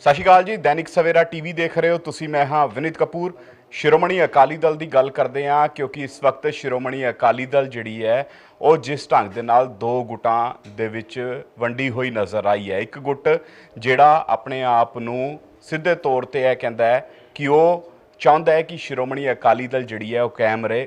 ਸਤਿ ਸ਼੍ਰੀ ਅਕਾਲ ਜੀ, ਦੈਨਿਕ ਸਵੇਰਾ ਟੀਵੀ ਦੇਖ ਰਹੇ ਹੋ ਤੁਸੀਂ, ਮੈਂ ਹਾਂ ਵਿਨੀਤ ਕਪੂਰ। ਸ਼੍ਰੋਮਣੀ ਅਕਾਲੀ ਦਲ ਦੀ ਗੱਲ ਕਰਦੇ ਹਾਂ, ਕਿਉਂਕਿ ਇਸ ਵਕਤ ਸ਼੍ਰੋਮਣੀ ਅਕਾਲੀ ਦਲ ਜਿਹੜੀ ਹੈ, ਉਹ ਜਿਸ ਢੰਗ ਦੇ ਨਾਲ ਦੋ ਗੁੱਟਾਂ ਦੇ ਵਿੱਚ ਵੰਡੀ ਹੋਈ ਨਜ਼ਰ ਆਈ ਹੈ। ਇੱਕ ਗੁੱਟ ਜਿਹੜਾ ਆਪਣੇ ਆਪ ਨੂੰ ਸਿੱਧੇ ਤੌਰ ਤੇ ਇਹ ਕਹਿੰਦਾ ਹੈ ਕਿ ਉਹ ਚਾਹੁੰਦਾ ਹੈ ਕਿ ਸ਼੍ਰੋਮਣੀ ਅਕਾਲੀ ਦਲ ਜਿਹੜੀ ਹੈ, ਉਹ ਕਾਇਮ ਰਹੇ।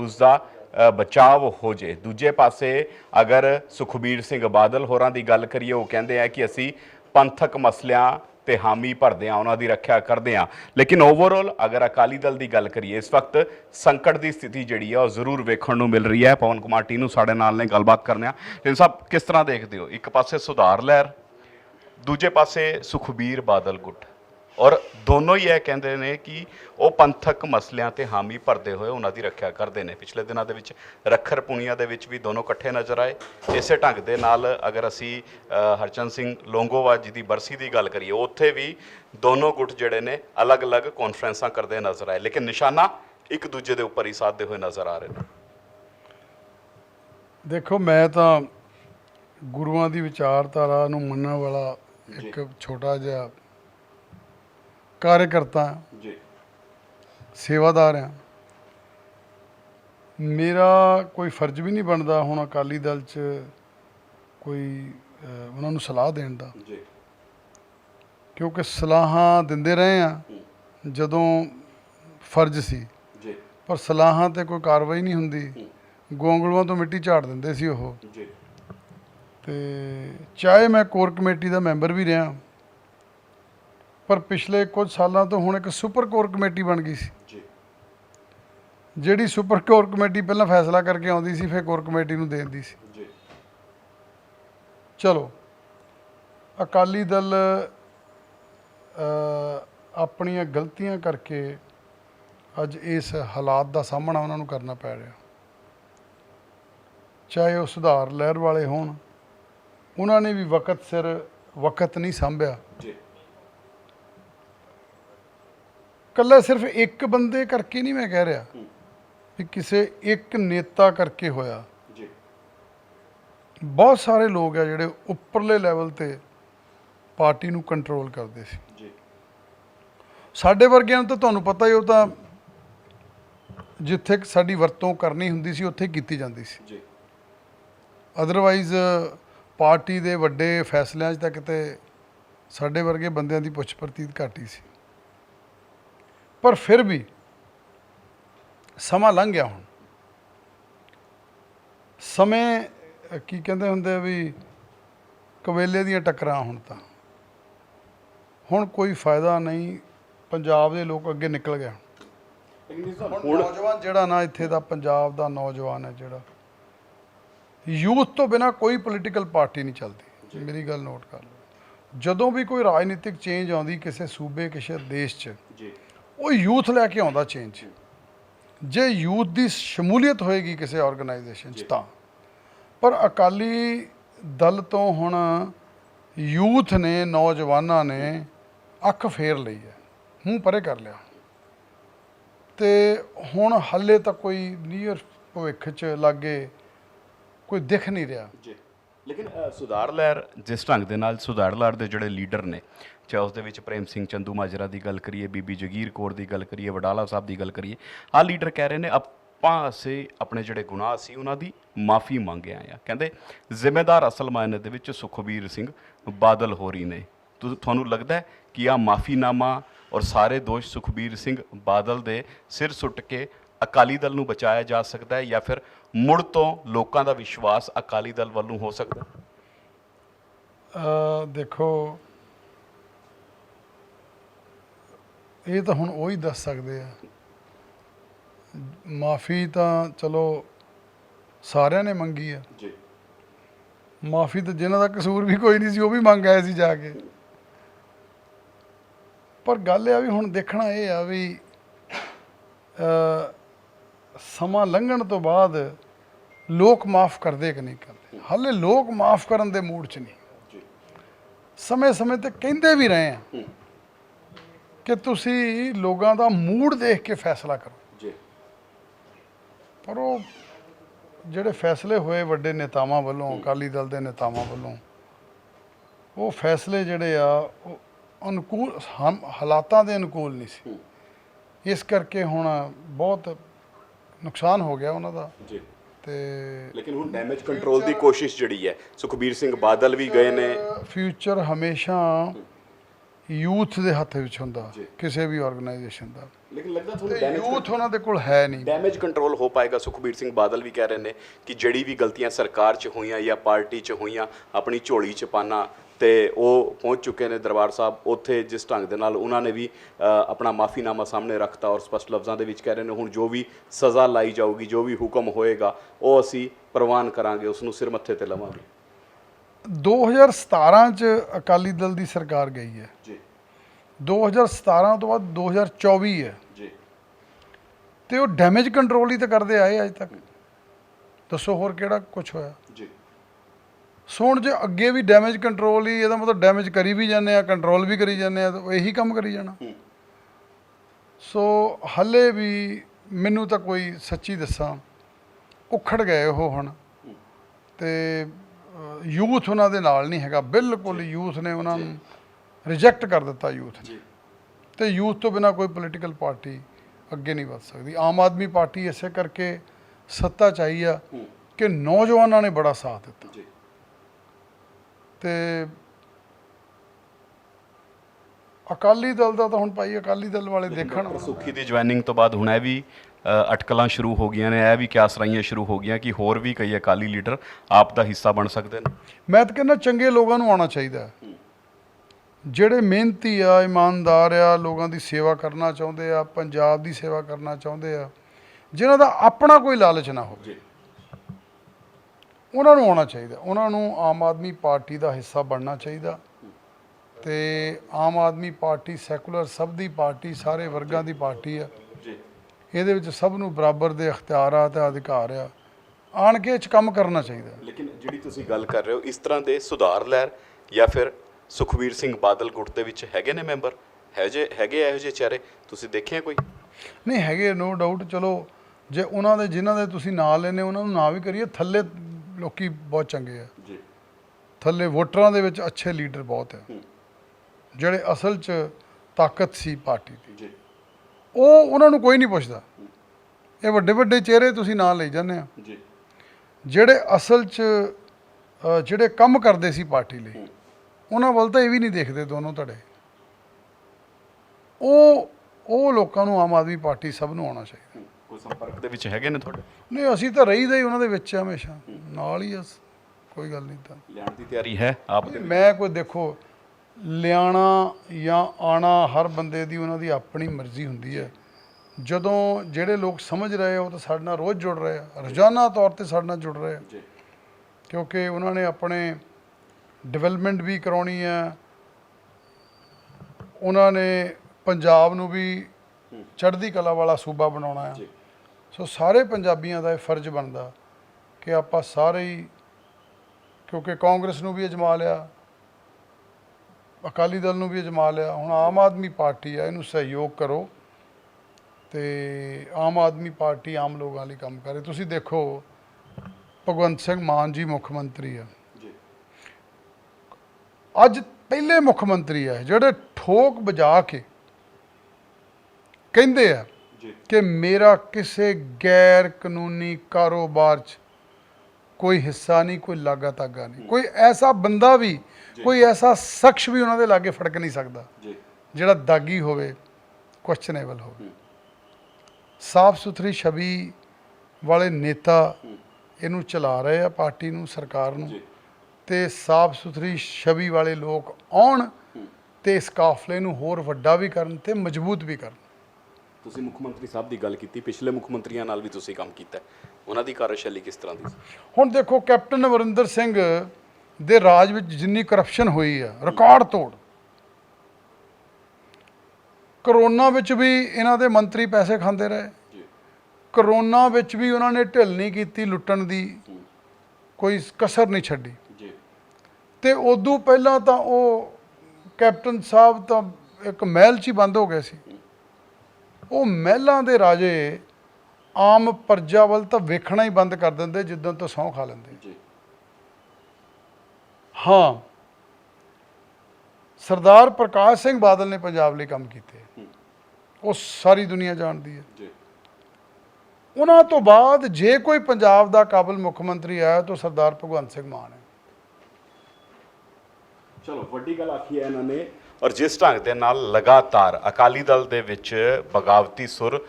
ਉਸ ਦਾ ਬਚਾਵ ਹੋ ਜੇ। ਦੂਜੇ ਪਾਸੇ ਅਗਰ ਸੁਖਬੀਰ ਸਿੰਘ ਬਾਦਲ ਹੋਰਾਂ ਦੀ ਗੱਲ ਕਰੀਏ, ਉਹ ਕਹਿੰਦੇ ਆ ਕਿ ਅਸੀਂ ਪੰਥਕ ਮਸਲਿਆਂ ਤੇ ਹਾਮੀ ਭਰਦੇ ਆ ਉਹਨਾਂ ਦੀ ਰੱਖਿਆ ਕਰਦੇ ਆ ਲੇਕਿਨ ਓਵਰਆਲ ਅਗਰ ਅਕਾਲੀ ਦਲ ਦੀ ਗੱਲ ਕਰੀਏ, ਇਸ ਵਕਤ ਸੰਕਟ ਦੀ ਸਥਿਤੀ ਜਿਹੜੀ ਆ, ਉਹ ਜ਼ਰੂਰ ਵੇਖਣ ਨੂੰ ਮਿਲ ਰਹੀ ਹੈ। ਪਵਨ ਕੁਮਾਰ ਟੀ ਨੂੰ ਸਾਡੇ ਨਾਲ ਨੇ, ਗੱਲਬਾਤ ਕਰਨੇ ਆ। ਜਿਨ ਸਾਹਿਬ, ਕਿਸ ਤਰ੍ਹਾਂ ਦੇਖਦੇ ਹੋ? ਇੱਕ ਪਾਸੇ ਸੁਧਾਰ ਲਹਿਰ, ਦੂਜੇ ਪਾਸੇ ਸੁਖਬੀਰ ਬਾਦਲ ਗੁੱਟ। ਔਰ ਦੋਨੋਂ ਹੀ ਇਹ ਕਹਿੰਦੇ ਨੇ ਕਿ ਉਹ ਪੰਥਕ ਮਸਲਿਆਂ ਤੇ ਹਾਮੀ ਭਰਦੇ ਹੋਏ ਉਹਨਾਂ ਦੀ ਰੱਖਿਆ ਕਰਦੇ ਨੇ। ਪਿਛਲੇ ਦਿਨਾਂ ਦੇ ਵਿੱਚ ਰੱਖਰ ਪੁਣੀਆਂ ਦੇ ਵਿੱਚ ਵੀ ਦੋਨੋਂ ਇਕੱਠੇ ਨਜ਼ਰ ਆਏ। ਇਸੇ ਢੰਗ ਦੇ ਨਾਲ ਅਗਰ ਅਸੀਂ ਹਰਚੰਦ ਸਿੰਘ ਲੋਂਗੋਵਾ ਜੀ ਦੀ ਬਰਸੀ ਦੀ ਗੱਲ ਕਰੀਏ ਉੱਥੇ ਵੀ ਦੋਨੋਂ ਗੁੱਟ ਜਿਹੜੇ ਨੇ ਅਲੱਗ-ਅਲੱਗ ਕਾਨਫਰੰਸਾਂ ਕਰਦੇ ਨਜ਼ਰ ਆਏ। ਲੇਕਿਨ ਨਿਸ਼ਾਨਾ ਇੱਕ ਦੂਜੇ ਦੇ ਉੱਪਰ ਹੀ ਸਾਧਦੇ ਹੋਏ ਨਜ਼ਰ ਆ ਰਹੇ ਨੇ। ਦੇਖੋ ਮੈਂ ਤਾਂ ਗੁਰੂਆਂ ਦੀ ਵਿਚਾਰਧਾਰਾ ਨੂੰ ਮੰਨਣ ਵਾਲਾ ਇੱਕ ਛੋਟਾ ਜਿਹਾ ਕਾਰਜਕਰਤਾ ਹਾਂ, ਜੀ ਸੇਵਾਦਾਰ ਹਾਂ ਮੇਰਾ ਕੋਈ ਫਰਜ਼ ਵੀ ਨਹੀਂ ਬਣਦਾ ਹੁਣ ਅਕਾਲੀ ਦਲ 'ਚ ਕੋਈ ਅਹ, ਉਹਨਾਂ ਨੂੰ ਸਲਾਹ ਦੇਣ ਦਾ ਜੀ ਕਿਉਂਕਿ ਸਲਾਹਾਂ ਦਿੰਦੇ ਰਹੇ ਆ ਜਦੋਂ ਫਰਜ਼ ਸੀ ਜੀ ਪਰ ਸਲਾਹਾਂ ਤੇ ਕੋਈ ਕਾਰਵਾਈ ਨਹੀਂ ਹੁੰਦੀ ਗੋਂਗਲੂਆਂ ਤੋਂ ਮਿੱਟੀ ਝਾੜ ਦਿੰਦੇ ਸੀ ਉਹ ਜੀ ਤੇ ਚਾਹੇ ਮੈਂ ਕੋਰ ਕਮੇਟੀ ਦਾ ਮੈਂਬਰ ਵੀ ਰਿਹਾ ਪਰ ਪਿਛਲੇ ਕੁਝ ਸਾਲਾਂ ਤੋਂ ਹੁਣ ਇੱਕ ਸੁਪਰ ਕੋਰ ਕਮੇਟੀ ਬਣ ਗਈ ਸੀ। ਜੀ। ਜਿਹੜੀ ਸੁਪਰ ਕੋਰ ਕਮੇਟੀ ਪਹਿਲਾਂ ਫੈਸਲਾ ਕਰਕੇ ਆਉਂਦੀ ਸੀ ਫਿਰ ਕੋਰ ਕਮੇਟੀ ਨੂੰ ਦੇ ਦਿੰਦੀ ਸੀ। ਜੀ। ਚਲੋ ਅਕਾਲੀ ਦਲ ਆਪਣੀਆਂ ਗਲਤੀਆਂ ਕਰਕੇ ਅੱਜ ਇਸ ਹਾਲਾਤ ਦਾ ਸਾਹਮਣਾ ਉਹਨਾਂ ਨੂੰ ਕਰਨਾ ਪੈ ਰਿਹਾ। ਚਾਹੇ ਉਹ ਸੁਧਾਰ ਲਹਿਰ ਵਾਲੇ ਹੋਣ ਉਹਨਾਂ ਨੇ ਵੀ ਵਕਤ ਸਿਰ ਵਕਤ ਨਹੀਂ ਸੰਭਿਆ। ਜੀ। ਕੱਲਾ ਸਿਰਫ ਇੱਕ ਬੰਦੇ ਕਰਕੇ ਨਹੀਂ ਮੈਂ ਕਹਿ ਰਿਹਾ ਵੀ ਕਿਸੇ ਇੱਕ ਨੇਤਾ ਕਰਕੇ ਹੋਇਆ। ਜੀ। ਬਹੁਤ ਸਾਰੇ ਲੋਕ ਆ ਜਿਹੜੇ ਉੱਪਰਲੇ ਲੈਵਲ ਤੇ ਪਾਰਟੀ ਨੂੰ ਕੰਟਰੋਲ ਕਰਦੇ ਸੀ। ਜੀ। ਸਾਡੇ ਵਰਗਿਆਂ ਨੂੰ ਤਾਂ ਤੁਹਾਨੂੰ ਪਤਾ ਹੀ ਉਹ ਤਾਂ ਜਿੱਥੇ ਕੁ ਸਾਡੀ ਵਰਤੋਂ ਕਰਨੀ ਹੁੰਦੀ ਸੀ ਉੱਥੇ ਕੀਤੀ ਜਾਂਦੀ ਸੀ। ਜੀ। ਅਦਰਵਾਈਜ਼ ਪਾਰਟੀ ਦੇ ਵੱਡੇ ਫੈਸਲਿਆਂ 'ਚ ਤਾਂ ਕਿਤੇ ਸਾਡੇ ਵਰਗੇ ਬੰਦਿਆਂ ਦੀ ਪੁੱਛ ਪ੍ਰਤੀਤ ਘੱਟ ਸੀ। ਪਰ ਫਿਰ ਵੀ ਸਮਾਂ ਲੰਘ ਗਿਆ ਹੁਣ। ਸਮੇਂ ਕੀ ਕਹਿੰਦੇ ਹੁੰਦੇ ਆ ਵੀ ਕਵੇਲੇ ਦੀਆਂ ਟੱਕਰਾਂ ਹੁਣ ਤਾਂ। ਹੁਣ ਕੋਈ ਫਾਇਦਾ ਨਹੀਂ ਪੰਜਾਬ ਦੇ ਲੋਕ ਅੱਗੇ ਨਿਕਲ ਗਏ ਹੁਣ। ਨੌਜਵਾਨ ਜਿਹੜਾ ਨਾ ਇੱਥੇ ਦਾ ਪੰਜਾਬ ਦਾ ਨੌਜਵਾਨ ਹੈ ਜਿਹੜਾ। ਯੂਥ ਤੋਂ ਬਿਨਾ ਕੋਈ ਪੋਲੀਟੀਕਲ ਪਾਰਟੀ ਨਹੀਂ ਚੱਲਦੀ। ਮੇਰੀ ਗੱਲ ਨੋਟ ਕਰ ਲਓ। ਜਦੋਂ ਵੀ ਕੋਈ ਰਾਜਨੀਤਿਕ ਚੇਂਜ ਆਉਂਦੀ ਕਿਸੇ ਸੂਬੇ ਕਿਸੇ ਦੇਸ਼ 'ਚ ਜੀ। ਉਹ ਯੂਥ ਲੈ ਕੇ ਆਉਂਦਾ ਚੇਂਜ ਜੇ ਯੂਥ ਦੀ ਸ਼ਮੂਲੀਅਤ ਹੋਏਗੀ ਕਿਸੇ ਆਰਗੇਨਾਈਜੇਸ਼ਨ 'ਚ ਤਾਂ। ਪਰ ਅਕਾਲੀ ਦਲ ਤੋਂ ਹੁਣ ਯੂਥ ਨੇ ਨੌਜਵਾਨਾਂ ਨੇ ਅੱਖ ਫੇਰ ਲਈ ਹੈ। ਮੂੰਹ ਪਰੇ ਕਰ ਲਿਆ। ਤੇ ਹੁਣ ਹੱਲੇ ਤੱਕ ਕੋਈ ਨੀਅਰ ਭਵਿੱਖ ਚ ਲਾਗੇ ਕੋਈ ਦਿਖ ਨਹੀਂ ਰਿਹਾ। ਜੀ। ਲੇਕਿਨ ਸੁਧਾਰ ਲਹਿਰ ਜਿਸ ਢੰਗ ਦੇ ਨਾਲ ਸੁਧਾਰ ਲਹਿਰ ਦੇ ਜਿਹੜੇ ਲੀਡਰ ਨੇ ਚਾਹੇ ਉਸ ਦੇ ਵਿੱਚ ਪ੍ਰੇਮ ਸਿੰਘ ਚੰਦੂ ਮਾਜਰਾ ਦੀ ਗੱਲ ਕਰੀਏ, ਬੀਬੀ ਜਗੀਰ ਕੌਰ ਦੀ ਗੱਲ ਕਰੀਏ, ਵਡਾਲਾ ਸਾਹਿਬ ਦੀ ਗੱਲ ਕਰੀਏ ਆ ਲੀਡਰ ਕਹਿ ਰਹੇ ਨੇ, ਆਪਾਂ ਅਸੀਂ ਆਪਣੇ ਜਿਹੜੇ ਗੁਨਾਹ ਸੀ ਉਹਨਾਂ ਦੀ ਮਾਫੀ ਮੰਗੇ ਆਏ ਆ। ਕਹਿੰਦੇ, ਜ਼ਿੰਮੇਦਾਰ ਅਸਲ ਮਾਇਨੇ ਦੇ ਵਿੱਚ ਸੁਖਬੀਰ ਸਿੰਘ ਬਾਦਲ ਹੋ ਰਹੀ ਨੇ ਤੁਹਾਨੂੰ ਲੱਗਦਾ ਹੈ ਕਿ ਆ ਮਾਫੀਨਾਮਾ ਔਰ ਸਾਰੇ ਦੋਸ਼ ਸੁਖਬੀਰ ਸਿੰਘ ਬਾਦਲ ਦੇ ਸਿਰ ਸੁੱਟ ਕੇ ਅਕਾਲੀ ਦਲ ਨੂੰ ਬਚਾਇਆ ਜਾ ਸਕਦਾ ਹੈ ਜਾਂ ਫਿਰ ਮੁੜ ਤੋਂ ਲੋਕਾਂ ਦਾ ਵਿਸ਼ਵਾਸ ਅਕਾਲੀ ਦਲ ਵੱਲੋਂ ਹੋ ਸਕਦਾ ਦੇਖੋ ਇਹ ਤਾਂ ਹੁਣ ਉਹ ਹੀ ਦੱਸ ਸਕਦੇ ਆ। ਮਾਫੀ ਤਾਂ ਚਲੋ ਸਾਰਿਆਂ ਨੇ ਮੰਗੀ ਆ। ਜੀ। ਮਾਫੀ ਤਾਂ ਜਿਨ੍ਹਾਂ ਦਾ ਕਸੂਰ ਵੀ ਕੋਈ ਨਹੀਂ ਸੀ ਉਹ ਵੀ ਮੰਗ ਆਏ ਸੀ ਜਾ ਕੇ। ਪਰ ਗੱਲ ਇਹ ਆ ਵੀ ਹੁਣ ਦੇਖਣਾ ਇਹ ਆ ਵੀ ਸਮਾਂ ਲੰਘਣ ਤੋਂ ਬਾਅਦ ਲੋਕ ਮਾਫ ਕਰਦੇ ਕਿ ਨਹੀਂ ਕਰਦੇ? ਹਾਲੇ ਲੋਕ ਮਾਫ ਕਰਨ ਦੇ ਮੂਡ 'ਚ ਨਹੀਂ। ਜੀ। ਸਮੇਂ ਸਮੇਂ ਤੇ ਕਹਿੰਦੇ ਵੀ ਰਹੇ ਆ। ਕਿ ਤੁਸੀਂ ਲੋਕਾਂ ਦਾ ਮੂਡ ਦੇਖ ਕੇ ਫੈਸਲਾ ਕਰੋ। ਜੀ। ਪਰ ਉਹ ਜਿਹੜੇ ਫੈਸਲੇ ਹੋਏ ਵੱਡੇ ਨੇਤਾਵਾਂ ਵੱਲੋਂ ਅਕਾਲੀ ਦਲ ਦੇ ਨੇਤਾਵਾਂ ਵੱਲੋਂ ਉਹ ਫੈਸਲੇ ਜਿਹੜੇ ਆ ਉਹ ਅਨੁਕੂਲ ਹਾਲਾਤਾਂ ਦੇ ਅਨੁਕੂਲ ਨਹੀਂ ਸੀ। ਇਸ ਕਰਕੇ ਹੁਣ ਬਹੁਤ ਨੁਕਸਾਨ ਹੋ ਗਿਆ ਉਹਨਾਂ ਦਾ। ਜੀ। ਤੇ ਲੇਕਿਨ ਹੁਣ ਡੈਮੇਜ ਕੰਟਰੋਲ ਦੀ ਕੋਸ਼ਿਸ਼ ਜਿਹੜੀ ਹੈ ਸੁਖਬੀਰ ਸਿੰਘ ਬਾਦਲ ਵੀ ਗਏ ਨੇ। ਫਿਊਚਰ ਹਮੇਸ਼ਾ ਯੂਥ ਦੇ ਹੱਥ ਵਿੱਚ ਹੁੰਦਾ ਕਿਸੇ ਵੀ ਆਰਗੇਨਾਈਜੇਸ਼ਨ ਦਾ। ਲੇਕਿਨ ਲੱਗਦਾ ਤੁਹਾਨੂੰ ਡੈਮੇਜ ਯੂਥ ਉਹਨਾਂ ਦੇ ਕੋਲ ਹੈ ਨਹੀਂ। ਡੈਮੇਜ ਕੰਟਰੋਲ ਹੋ ਪਾਏਗਾ ਸੁਖਬੀਰ ਸਿੰਘ ਬਾਦਲ ਵੀ ਕਹਿ ਰਹੇ ਨੇ ਕਿ ਜਿਹੜੀ ਵੀ ਗਲਤੀਆਂ ਸਰਕਾਰ 'ਚ ਹੋਈਆਂ ਜਾਂ ਪਾਰਟੀ 'ਚ ਹੋਈਆਂ ਆਪਣੀ ਝੋਲੀ 'ਚ ਪਾਣਾ ਤੇ ਉਹ ਪਹੁੰਚ ਚੁੱਕੇ ਨੇ ਦਰਬਾਰ ਸਾਹਿਬ ਉੱਥੇ ਜਿਸ ਢੰਗ ਦੇ ਨਾਲ ਉਹਨਾਂ ਨੇ ਵੀ ਆਪਣਾ ਮਾਫੀਨਾਮਾ ਸਾਹਮਣੇ ਰੱਖਤਾ ਔਰ ਸਪਸ਼ਟ ਲਫ਼ਜ਼ਾਂ ਦੇ ਵਿੱਚ ਕਹਿ ਰਹੇ ਨੇ ਹੁਣ ਜੋ ਵੀ ਸਜ਼ਾ ਲਾਈ ਜਾਊਗੀ ਜੋ ਵੀ ਹੁਕਮ ਹੋਏਗਾ ਉਹ ਅਸੀਂ ਪ੍ਰਵਾਨ ਕਰਾਂਗੇ ਉਸ ਨੂੰ ਸਿਰ ਮੱਥੇ ਤੇ ਲਵਾਂਗੇ। 2017 ਚ ਅਕਾਲੀ ਦਲ ਦੀ ਸਰਕਾਰ ਗਈ ਹੈ। ਜੀ। 2017 ਤੋਂ ਬਾਅਦ 2024 ਹੈ। ਜੀ। ਤੇ ਉਹ ਡੈਮੇਜ ਕੰਟਰੋਲ ਹੀ ਤਾਂ ਕਰਦੇ ਆਏ ਅੱਜ ਤੱਕ। ਦੱਸੋ ਹੋਰ ਕਿਹੜਾ ਕੁਝ ਹੋਇਆ? ਜੀ। ਸੋ ਹੁਣ ਜੇ ਅੱਗੇ ਵੀ ਡੈਮੇਜ ਕੰਟਰੋਲ ਹੀ ਇਹਦਾ ਮਤਲਬ ਡੈਮੇਜ ਕਰੀ ਵੀ ਜਾਂਦੇ ਆ ਕੰਟਰੋਲ ਵੀ ਕਰੀ ਜਾਂਦੇ ਆ ਤਾਂ ਇਹੀ ਕੰਮ ਕਰੀ ਜਾਣਾ। ਸੋ ਹੱਲੇ ਵੀ ਮੈਨੂੰ ਤਾਂ ਕੋਈ ਸੱਚੀ ਦੱਸਾਂ ਉਖੜ ਗਏ ਉਹ ਹੁਣ। ਤੇ ਯੂਥ ਉਹਨਾਂ ਦੇ ਨਾਲ ਨਹੀਂ ਹੈਗਾ। ਬਿਲਕੁਲ ਯੂਥ ਨੇ ਉਹਨਾਂ ਨੂੰ ਰਿਜੈਕਟ ਕਰ ਦਿੱਤਾ ਯੂਥ ਨੇ। ਤੇ ਯੂਥ ਤੋਂ ਬਿਨਾ ਕੋਈ ਪੋਲੀਟੀਕਲ ਪਾਰਟੀ ਅੱਗੇ ਨਹੀਂ ਵਧ ਸਕਦੀ। ਆਮ ਆਦਮੀ ਪਾਰਟੀ ਇਸੇ ਕਰਕੇ ਸੱਤਾ ਚਾਹੀ ਆ ਕਿ ਨੌਜਵਾਨਾਂ ਨੇ ਬੜਾ ਸਾਥ ਦਿੱਤਾ। ਤੇ ਅਕਾਲੀ ਦਲ ਦਾ ਤਾਂ ਹੁਣ ਭਾਈ ਅਕਾਲੀ ਦਲ ਵਾਲੇ ਦੇਖਣ ਸੁੱਖੀ ਦੀ ਜੁਆਇਨਿੰਗ ਤੋਂ ਬਾਅਦ ਹੁਣ ਇਹ ਵੀ ਅਟਕਲਾਂ ਸ਼ੁਰੂ ਹੋ ਗਈਆਂ ਨੇ ਇਹ ਵੀ ਕਿਆਸ ਰਾਈਆਂ ਸ਼ੁਰੂ ਹੋ ਗਈਆਂ ਕਿ ਹੋਰ ਵੀ ਕਈ ਅਕਾਲੀ ਲੀਡਰ ਆਪ ਦਾ ਹਿੱਸਾ ਬਣ ਸਕਦੇ ਨੇ। ਮੈਂ ਤਾਂ ਕਹਿੰਦਾ ਚੰਗੇ ਲੋਕਾਂ ਨੂੰ ਆਉਣਾ ਚਾਹੀਦਾ। ਜਿਹੜੇ ਮਿਹਨਤੀ ਆ ਇਮਾਨਦਾਰ ਆ ਲੋਕਾਂ ਦੀ ਸੇਵਾ ਕਰਨਾ ਚਾਹੁੰਦੇ ਆ ਪੰਜਾਬ ਦੀ ਸੇਵਾ ਕਰਨਾ ਚਾਹੁੰਦੇ ਆ ਜਿਨ੍ਹਾਂ ਦਾ ਆਪਣਾ ਕੋਈ ਲਾਲਚ ਨਾ ਹੋਵੇ। ਉਹਨਾਂ ਨੂੰ ਆਉਣਾ ਚਾਹੀਦਾ। ਉਹਨਾਂ ਨੂੰ ਆਮ ਆਦਮੀ ਪਾਰਟੀ ਦਾ ਹਿੱਸਾ ਬਣਨਾ ਚਾਹੀਦਾ ਤੇ ਆਮ ਆਦਮੀ ਪਾਰਟੀ ਸੈਕੂਲਰ ਸਭ ਦੀ ਪਾਰਟੀ ਸਾਰੇ ਵਰਗਾਂ ਦੀ ਪਾਰਟੀ ਆ। ਜੀ। ਇਹਦੇ ਵਿੱਚ ਸਭ ਨੂੰ ਬਰਾਬਰ ਦੇ ਅਖਤਿਆਰਾਤ ਤੇ ਅਧਿਕਾਰ ਆ। ਆਣ ਕੇ ਇਹ 'ਚ ਕੰਮ ਕਰਨਾ ਚਾਹੀਦਾ। ਲੇਕਿਨ ਜਿਹੜੀ ਤੁਸੀਂ ਗੱਲ ਕਰ ਰਹੇ ਹੋ ਇਸ ਤਰ੍ਹਾਂ ਦੇ ਸੁਧਾਰ ਲਹਿਰ ਜਾਂ ਫਿਰ ਸੁਖਬੀਰ ਸਿੰਘ ਬਾਦਲ ਗੁੱਟ ਦੇ ਵਿੱਚ ਹੈਗੇ ਨੇ ਮੈਂਬਰ? ਹੈ ਜੇ ਹੈਗੇ ਇਹੋ ਜਿਹੇ ਚਿਹਰੇ? ਤੁਸੀਂ ਦੇਖੇ ਆ ਕੋਈ? ਨਹੀਂ ਹੈਗੇ ਨੋ ਡਾਊਟ ਚਲੋ ਜੇ ਉਹਨਾਂ ਦੇ ਜਿਨ੍ਹਾਂ ਦੇ ਤੁਸੀਂ ਨਾਂ ਲੈਨੇ ਉਹਨਾਂ ਨੂੰ ਨਾਂ ਵੀ ਕਰੀਏ ਥੱਲੇ ਲੋਕੀ ਬਹੁਤ ਚੰਗੇ ਆ। ਜੀ। ਥੱਲੇ ਵੋਟਰਾਂ ਦੇ ਵਿੱਚ ਅੱਛੇ ਲੀਡਰ ਬਹੁਤ ਆ ਜਿਹੜੇ ਅਸਲ 'ਚ ਤਾਕਤ ਸੀ ਪਾਰਟੀ ਦੀ। ਜੀ। ਉਹ ਉਹਨਾਂ ਨੂੰ ਕੋਈ ਨਹੀਂ ਪੁੱਛਦਾ। ਇਹ ਵੱਡੇ ਵੱਡੇ ਚਿਹਰੇ ਤੁਸੀਂ ਨਾਂ ਲਈ ਜਾਂਦੇ ਆ। ਜੀ। ਜਿਹੜੇ ਅਸਲ 'ਚ ਅ, ਜਿਹੜੇ ਕੰਮ ਕਰਦੇ ਸੀ ਪਾਰਟੀ ਲਈ ਉਹਨਾਂ ਵੱਲ ਤਾਂ ਇਹ ਵੀ ਨਹੀਂ ਦੇਖਦੇ ਦੋਨੋਂ ਧੜੇ। ਉਹ ਉਹ ਲੋਕਾਂ ਨੂੰ ਆਮ ਆਦਮੀ ਪਾਰਟੀ ਸਭ ਨੂੰ ਆਉਣਾ ਚਾਹੀਦਾ। ਕੋਈ ਸੰਪਰਕ ਦੇ ਵਿੱਚ ਹੈਗੇ ਨੇ ਤੁਹਾਡੇ? ਨਹੀਂ ਅਸੀਂ ਤਾਂ ਰਹੀਦਾ ਹੀ ਉਹਨਾਂ ਦੇ ਵਿੱਚ ਆ ਹਮੇਸ਼ਾ ਨਾਲ ਹੀ ਆ ਕੋਈ ਗੱਲ ਨਹੀਂ ਤਾਂ। ਲਿਆਉਣ ਦੀ ਤਿਆਰੀ ਹੈ ਆਪ ਦੇ ਮੈਂ ਕੋਈ ਦੇਖੋ ਲਿਆਣਾ ਜਾਂ ਆਣਾ ਹਰ ਬੰਦੇ ਦੀ ਉਹਨਾਂ ਦੀ ਆਪਣੀ ਮਰਜ਼ੀ ਹੁੰਦੀ ਹੈ। ਜਦੋਂ ਜਿਹੜੇ ਲੋਕ ਸਮਝ ਰਹੇ ਉਹ ਤਾਂ ਸਾਡੇ ਨਾਲ ਰੋਜ਼ ਜੁੜ ਰਹੇ ਆ। ਰੋਜ਼ਾਨਾ ਤੌਰ ਤੇ ਸਾਡੇ ਨਾਲ ਜੁੜ ਰਹੇ ਆ। ਕਿਉਂਕਿ ਉਹਨਾਂ ਨੇ ਆਪਣੇ ਡਿਵੈਲਪਮੈਂਟ ਵੀ ਕਰਾਉਣੀ ਹੈ। ਉਹਨਾਂ ਨੇ ਪੰਜਾਬ ਨੂੰ ਵੀ ਚੜ੍ਹਦੀ ਕਲਾ ਵਾਲਾ ਸੂਬਾ ਬਣਾਉਣਾ ਹੈ। ਸੋ ਸਾਰੇ ਪੰਜਾਬੀਆਂ ਦਾ ਇਹ ਫਰਜ਼ ਬਣਦਾ ਕਿ ਆਪਾਂ ਸਾਰੇ ਹੀ ਕਿਉਂਕਿ ਕਾਂਗਰਸ ਨੂੰ ਵੀ ਅਜਮਾ ਲਿਆ ਅਕਾਲੀ ਦਲ ਨੂੰ ਵੀ ਅਜਮਾ ਲਿਆ। ਹੁਣ ਆਮ ਆਦਮੀ ਪਾਰਟੀ ਆ ਇਹਨੂੰ ਸਹਿਯੋਗ ਕਰੋ ਤੇ ਆਮ ਆਦਮੀ ਪਾਰਟੀ ਆਮ ਲੋਕਾਂ ਲਈ ਕੰਮ ਕਰੇ। ਤੁਸੀਂ ਦੇਖੋ ਭਗਵੰਤ ਸਿੰਘ ਮਾਨ ਜੀ ਮੁੱਖ ਮੰਤਰੀ ਆ। ਜੀ। ਅੱਜ ਪਹਿਲੇ ਮੁੱਖ ਮੰਤਰੀ ਆ ਜਿਹੜੇ ਠੋਕ ਵਜਾ ਕੇ ਕਹਿੰਦੇ ਆ ਕਿ ਮੇਰਾ ਕਿਸੇ ਗੈਰ ਕਾਨੂੰਨੀ ਕਾਰੋਬਾਰ 'ਚ ਕੋਈ ਹਿੱਸਾ ਨਹੀਂ ਕੋਈ ਲਾਗਾ ਤਾਗਾ ਨਹੀਂ। ਕੋਈ ਐਸਾ ਬੰਦਾ ਵੀ ਕੋਈ ਐਸਾ ਸ਼ਖਸ ਵੀ ਉਹਨਾਂ ਦੇ ਲਾਗੇ ਫੜਕ ਨਹੀਂ ਸਕਦਾ। ਜੀ। ਜਿਹੜਾ ਦਾਗੀ ਹੋਵੇ ਕੁਐਸਚਨੇਬਲ ਹੋਵੇ। ਸਾਫ਼ ਸੁਥਰੀ ਛਵੀ ਵਾਲੇ ਨੇਤਾ ਇਹਨੂੰ ਚਲਾ ਰਹੇ ਆ ਪਾਰਟੀ ਨੂੰ ਸਰਕਾਰ ਨੂੰ। ਤੇ ਸਾਫ਼ ਸੁਥਰੀ ਛਵੀ ਵਾਲੇ ਲੋਕ ਆਉਣ ਤੇ ਇਸ ਕਾਫਲੇ ਨੂੰ ਹੋਰ ਵੱਡਾ ਵੀ ਕਰਨ ਤੇ ਮਜ਼ਬੂਤ ਵੀ ਕਰਨ। ਤੁਸੀਂ ਮੁੱਖ ਮੰਤਰੀ ਸਾਹਿਬ ਦੀ ਗੱਲ ਕੀਤੀ ਪਿਛਲੇ ਮੁੱਖ ਮੰਤਰੀਆਂ ਨਾਲ ਵੀ ਤੁਸੀਂ ਕੰਮ ਕੀਤਾ। ਉਹਨਾਂ ਦੀ ਕਾਰਜਸ਼ੈਲੀ ਕਿਸ ਤਰ੍ਹਾਂ ਦੀ ਸੀ? ਹੁਣ ਦੇਖੋ ਕੈਪਟਨ ਅਮਰਿੰਦਰ ਸਿੰਘ ਦੇ ਰਾਜ ਵਿੱਚ ਜਿੰਨੀ ਕਰਪਸ਼ਨ ਹੋਈ ਆ ਰਿਕਾਰਡ ਤੋੜ। ਕਰੋਨਾ ਵਿੱਚ ਵੀ ਇਹਨਾਂ ਦੇ ਮੰਤਰੀ ਪੈਸੇ ਖਾਂਦੇ ਰਹੇ। ਜੀ। ਕਰੋਨਾ ਵਿੱਚ ਵੀ ਉਹਨਾਂ ਨੇ ਢਿੱਲ ਨਹੀਂ ਕੀਤੀ ਲੁੱਟਣ ਦੀ ਕੋਈ ਕਸਰ ਨਹੀਂ ਛੱਡੀ। ਜੀ। ਤੇ ਉਦੋਂ ਪਹਿਲਾਂ ਤਾਂ ਉਹ ਕੈਪਟਨ ਸਾਹਿਬ ਤਾਂ ਇੱਕ ਮਹਿਲ 'ਚ ਹੀ ਬੰਦ ਹੋ ਗਏ ਸੀ। ਉਹ ਮਹਿਲਾਂ ਦੇ ਰਾਜੇ ਆਮ ਪ੍ਰਜਾ ਵੱਲ ਤਾਂ ਵੇਖਣਾ ਹੀ ਬੰਦ ਕਰ ਦਿੰਦੇ ਜਿੱਦਾਂ ਤੋਂ ਸਹੁੰ ਖਾ ਲੈਂਦੇ। ਜੀ। ਹਾਂ। ਸਰਦਾਰ ਪ੍ਰਕਾਸ਼ ਸਿੰਘ ਬਾਦਲ ਨੇ ਪੰਜਾਬ ਲਈ ਕੰਮ ਕੀਤੇ। ਉਹ ਸਾਰੀ ਦੁਨੀਆ ਜਾਣਦੀ ਹੈ। ਜੀ। ਉਹਨਾਂ ਤੋਂ ਬਾਅਦ ਜੇ ਕੋਈ ਪੰਜਾਬ ਦਾ ਕਾਬਲ ਮੁੱਖ ਮੰਤਰੀ ਆਇਆ ਤਾਂ ਸਰਦਾਰ ਭਗਵੰਤ ਸਿੰਘ ਮਾਨ ਹੈ। ਚਲੋ ਵੱਡੀ ਗੱਲ ਆਖੀ ਹੈ ਇਹਨਾਂ ਨੇ। ਔਰ ਜਿਸ ਢੰਗ ਦੇ ਨਾਲ ਲਗਾਤਾਰ ਅਕਾਲੀ ਦਲ ਦੇ ਵਿੱਚ ਬਗਾਵਤੀ ਸੁਰ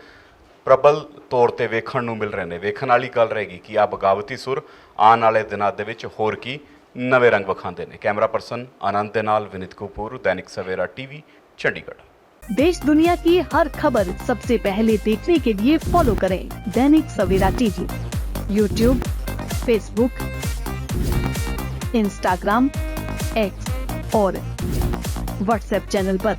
ਪ੍ਰਬਲ ਤੌਰ ਤੇ ਵੇਖਣ ਨੂੰ ਮਿਲ ਰਹੇ ਨੇ ਵੇਖਣ ਵਾਲੀ ਗੱਲ ਰਹੇਗੀ ਕਿ ਆ ਬਗਾਵਤੀ ਸੁਰ ਆਉਣ ਵਾਲੇ ਦਿਨਾਂ ਦੇ ਵਿੱਚ ਹੋਰ ਕੀ ਨਵੇਂ ਰੰਗ ਵਿਖਾਉਂਦੇ ਨੇ ਕੈਮਰਾ ਪਰਸਨ ਆਨੰਦ ਦੇ ਨਾਲ ਵਿਨਿਤ ਕਪੂਰ ਦੈਨਿਕ ਸਵੇਰਾ ਟੀਵੀ ਚੰਡੀਗੜ੍ਹ देश दुनिया की हर खबर सबसे पहले देखने के लिए फॉलो करें Dainik Savera TV YouTube Facebook Instagram X और व्हाट्सएप चैनल पर।